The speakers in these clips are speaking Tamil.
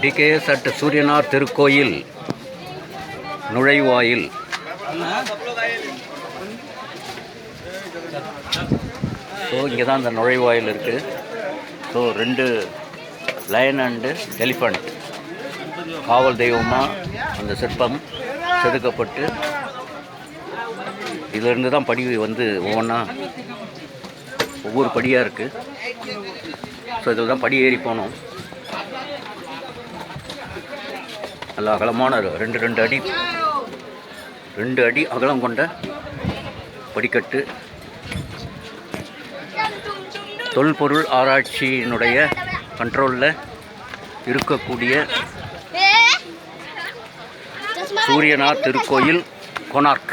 டிகேஎஸ் அட் சூரியனார் திருக்கோயில் நுழைவாயில் ஸோ இங்கே தான் இந்த நுழைவாயில் இருக்குது ஸோ ரெண்டு லயன் அண்டு எலிஃபண்ட் காவல் தெய்வமாக அந்த சிற்பம் செதுக்கப்பட்டு இதிலிருந்து தான் படி வந்து ஒவ்வொன்றா ஒவ்வொரு படியாக இருக்குது ஸோ இதில் தான் படி ஏறி போனோம். நல்ல அகலமான ரெண்டு ரெண்டு அடி ரெண்டு அடி அகலம் கொண்ட படிக்கட்டு. தொல்பொருள் ஆராய்ச்சியினுடைய கண்ட்ரோலில் இருக்கக்கூடிய சூரியனார் திருக்கோயில் கொனார்க்.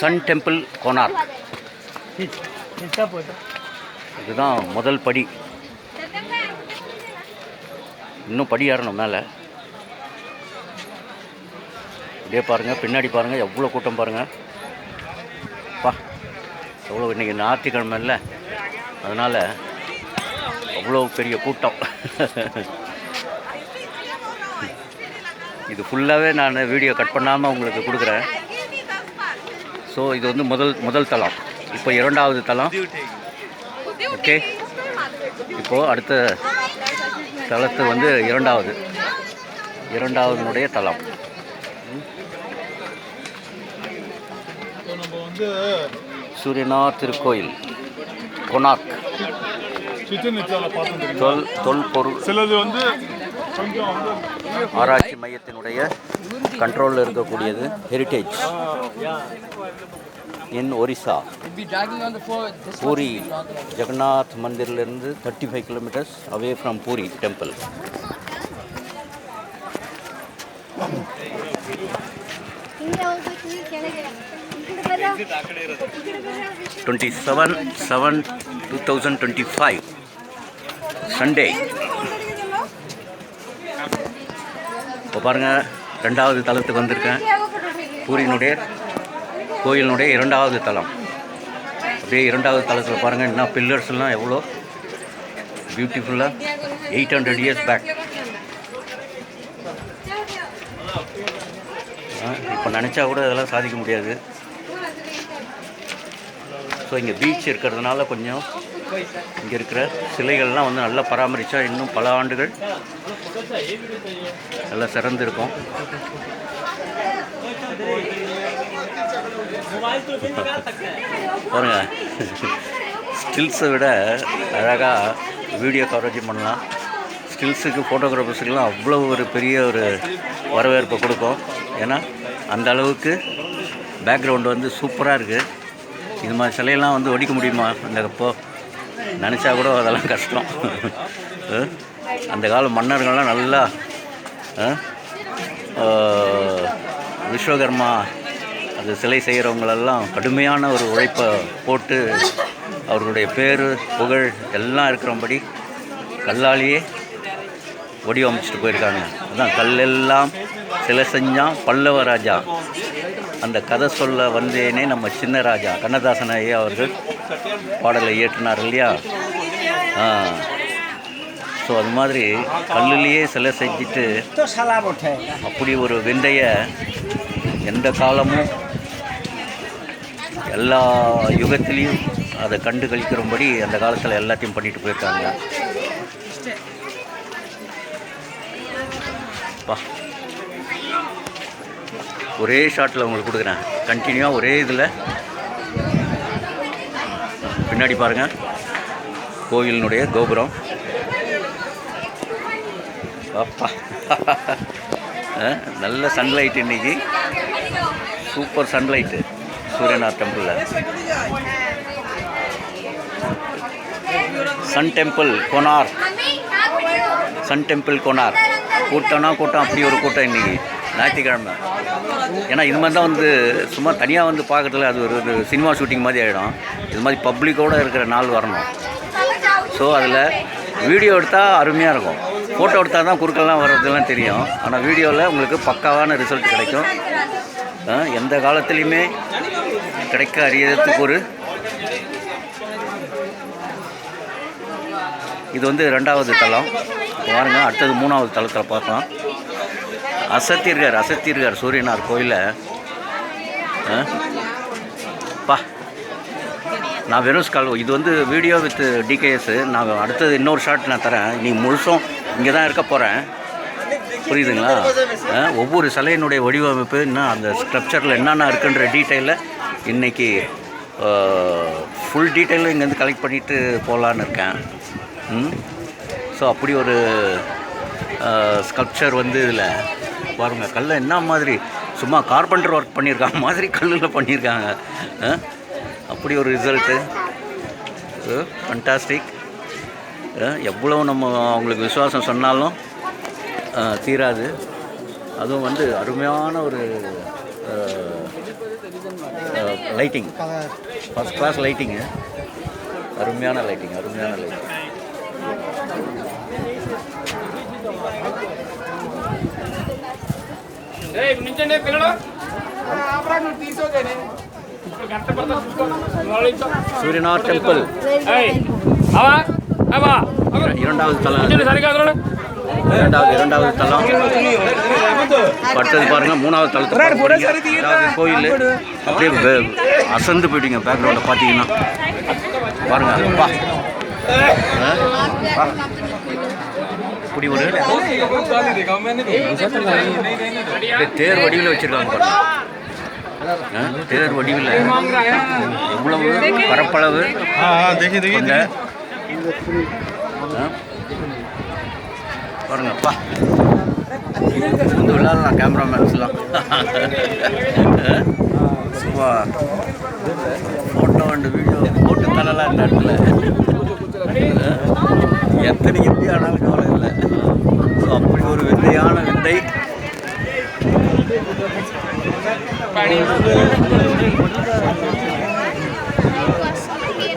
Sun temple Konark. இதுதான் முதல் படி. இன்னும் படி ஏறணும் மேலே. இதே பாருங்கள் பின்னாடி பாருங்கள் எவ்வளோ கூட்டம் பாருங்கள் பா எவ்வளோ இன்றைக்கி ஞாயிற்றுக்கிழமை இல்லை அதனால் அவ்வளோ பெரிய கூட்டம். இது ஃபுல்லாகவே நான் வீடியோ கட் பண்ணாமல் உங்களுக்கு கொடுக்குறேன். ஸோ இது வந்து முதல் முதல் தளம். இப்போ இரண்டாவது தளம். ஓகே. இப்போது அடுத்த தளத்து வந்து இரண்டாவது. இரண்டாவதுனுடைய தளம். சூரியனார் திருக்கோயில் கொனாக் தொல் தொல்பொருள் சிலது வந்து ஆராய்ச்சி மையத்தினுடைய கண்ட்ரோலில் இருக்கக்கூடியது heritage in Orissa. Puri Jagannath மந்திரிலிருந்து thirty five kilometres away from Puri. Temple twenty seven seven two thousand twenty five Sunday இப்போ பாருங்கள் ரெண்டாவது தளத்துக்கு வந்திருக்கேன். பூரியினுடைய கோயிலினுடைய இரண்டாவது தளம். அப்படியே இரண்டாவது தளத்தில் பாருங்கள் என்ன பில்லர்ஸ்லாம் எவ்வளோ? பியூட்டிஃபுல்லாக எயிட் ஹண்ட்ரட் இயர்ஸ் பேக் இப்போ நினச்சா கூட இதெல்லாம் சாதிக்க முடியாது. ஸோ இங்கே பீச் இருக்கிறதுனால கொஞ்சம் இங்கே இருக்கிற சிலைகள்லாம் வந்து நல்லா பராமரித்தா இன்னும் பல ஆண்டுகள் நல்லா சிறந்திருக்கும். பாருங்க ஸ்டில்ஸை விட அழகாக வீடியோ கவரேஜ் பண்ணலாம். ஸ்டில்ஸுக்கு ஃபோட்டோகிராஃபர்ஸுக்கெலாம் அவ்வளோ ஒரு பெரிய ஒரு வரவேற்பை கொடுக்கும். ஏன்னா அந்த அளவுக்கு பேக்ரவுண்டு வந்து சூப்பராக இருக்குது இது மாதிரி சிலையெல்லாம் வந்து ஒடிக்க முடியுமா? அந்த இப்போ நினச்சா கூட அதெல்லாம் கஷ்டம். அந்த கால மன்னர்கள்லாம் நல்லா விஸ்வகர்மா அது சிலை செய்கிறவங்களெல்லாம் கடுமையான ஒரு உழைப்பை போட்டு அவர்களுடைய பேர் புகழ் எல்லாம் இருக்கிறபடி கல்லாலேயே வடிவமைச்சிட்டு போயிருக்காங்க. அதான் கல்லெல்லாம் சிலை செஞ்சான் பல்லவ ராஜா. அந்த கதை சொல்ல வந்தேனே நம்ம சின்ன ராஜா கண்ணதாசன் ஐயா அவர்கள் பாடலை இயற்றினார் இல்லையா? ஆ. ஸோ அது மாதிரி கல்லுலேயே சிலை செஞ்சுட்டு அப்படி ஒரு விந்தைய எந்த காலமும் எல்லா யுகத்திலையும் அதை கண்டு கழிக்கிறபடி அந்த காலத்தில் எல்லாத்தையும் பண்ணிட்டு போயிருக்காங்க. பா ஒரே ஷாட்டில் உங்களுக்கு கொடுக்குறேன். கண்டினியூவாக ஒரே இதில். பின்னாடி பாருங்கள் கோவிலினுடைய கோபுரம். அப்பா. நல்ல சன்லைட் இன்றைக்கி super sunlight Suryanath டெம்பிளில் sun temple Konark. Sun temple Konark. கூட்டம்னா கூட்டம் அப்படி ஒரு கூட்டம் இன்றைக்கி ஞாயிற்றுக்கிழமை. ஏன்னா இது மாதிரி தான் வந்து சும்மா தனியாக வந்து பார்க்கறதுல அது ஒரு ஒரு சினிமா ஷூட்டிங் மாதிரி ஆகிடும் இது மாதிரி பப்ளிக்கோடு இருக்கிற நாள் வரணும். ஸோ அதில் வீடியோ எடுத்தால் அருமையாக இருக்கும். ஃபோட்டோ எடுத்தால் தான் குறுக்கெல்லாம் வர்றதுலாம் தெரியும். ஆனால் வீடியோவில் உங்களுக்கு பக்காவான ரிசல்ட் கிடைக்கும். எந்த காலத்துலேயுமே கிடைக்க அறியறதுக்கு ஒரு இது வந்து ரெண்டாவது தளம். பாருங்கள் அடுத்தது மூணாவது தளத்தில் பார்க்கலாம். அசத்திருக்கார் அசத்திருக்கார் சூரியனார் கோயிலில். பா. நான் வெறும் ஸ்கால் இது வந்து வீடியோ வித் டிகேஎஸ் நான் அடுத்தது இன்னொரு ஷாட் நான் தரேன். நீ முழுசும் இங்கே தான் இருக்க போகிறேன் புரியுதுங்களா? ஆ, ஒவ்வொரு சிலையினுடைய வடிவமைப்பு இன்னும் அந்த ஸ்ட்ரக்சரில் என்னென்ன இருக்குன்ற டீட்டெயிலில் இன்றைக்கி ஃபுல் டீட்டெயிலும் இங்கேருந்து கலெக்ட் பண்ணிவிட்டு போகலான்னு இருக்கேன். ம்? ஸோ அப்படி ஒரு ஸ்கல்ப்சர் வந்து இதில். பாருங்கள் கல் என்ன மாதிரி சும்மா கார்பெண்டர் ஒர்க் பண்ணியிருக்காங்க மாதிரி கல்லில் பண்ணியிருக்காங்க ஆ? அப்படி ஒரு ரிசல்ட்டு ஃபண்டாஸ்டிக் எவ்வளோ நம்ம அவங்களுக்கு விசுவாசம் சொன்னாலும் தீராது. அதுவும் வந்து அருமையான ஒரு லைட்டிங் ஃபஸ்ட் கிளாஸ் லைட்டிங்கு அருமையான லைட்டிங் அருமையான லைட்டிங் சூரியனார் டெம்பிள் இரண்டாவது தலை இரண்டாவது இரண்டாவது தலம் அடுத்தது பாருங்க மூணாவது தளத்தை அதாவது கோயில் அப்படியே அசந்து போயிட்டீங்க பேக்ரவுண்டை பார்த்தீங்கன்னா. பாருங்க அப்பா. இப்படி ஒரு தேர் வடிவில் வச்சிருக்காங்க? தேர் வடிவில். எவ்வளவு பரப்பளவு பாருங்கப்பா பாருங்க அப்பா வந்து விளாட்லாம் கேமராமேன்ஸ்லாம் சும்மா ஃபோட்டோ அண்ட் வீடியோ போட்டு தரலாம் இந்த இடத்துல. எத்தனை இந்தியா ஆனாலும் கவலை இல்லை. ஸோ அப்படி ஒரு விந்தையான விந்தை.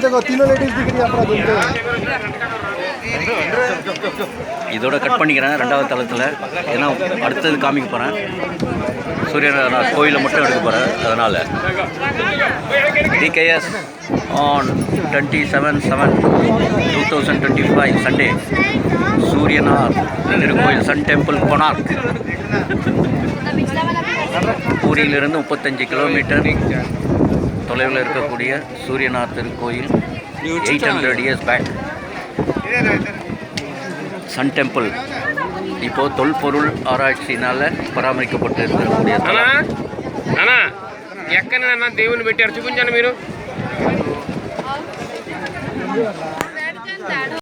देखो तीनों लेडीज दिख रही है अपना घूमते இதோட கட் பண்ணிக்கிறேன் ரெண்டாவது தளத்தில் ஏன்னா அடுத்தது காமிக்க போகிறேன் சூரியன் நான் கோயிலை மட்டும் எடுக்க போகிறேன் அதனால் TKS on twenty seven seven two thousand twenty five Sunday Suryanar திருக்கோயில் சன் டெம்பிள் கொனார்க் பூரியிலிருந்து முப்பத்தஞ்சு கிலோமீட்டர் தொலைவில் இருக்கக்கூடிய சூரியனார் திருக்கோயில் eight hundred years back sun temple இப்போது தொல்பொருள் ஆராய்ச்சினால் பராமரிக்கப்பட்டு இருக்கக்கூடிய అన్నా தலம். అన్నా ఎక్కడైనా దేవుని పెట్టారు చూపించండి మీరు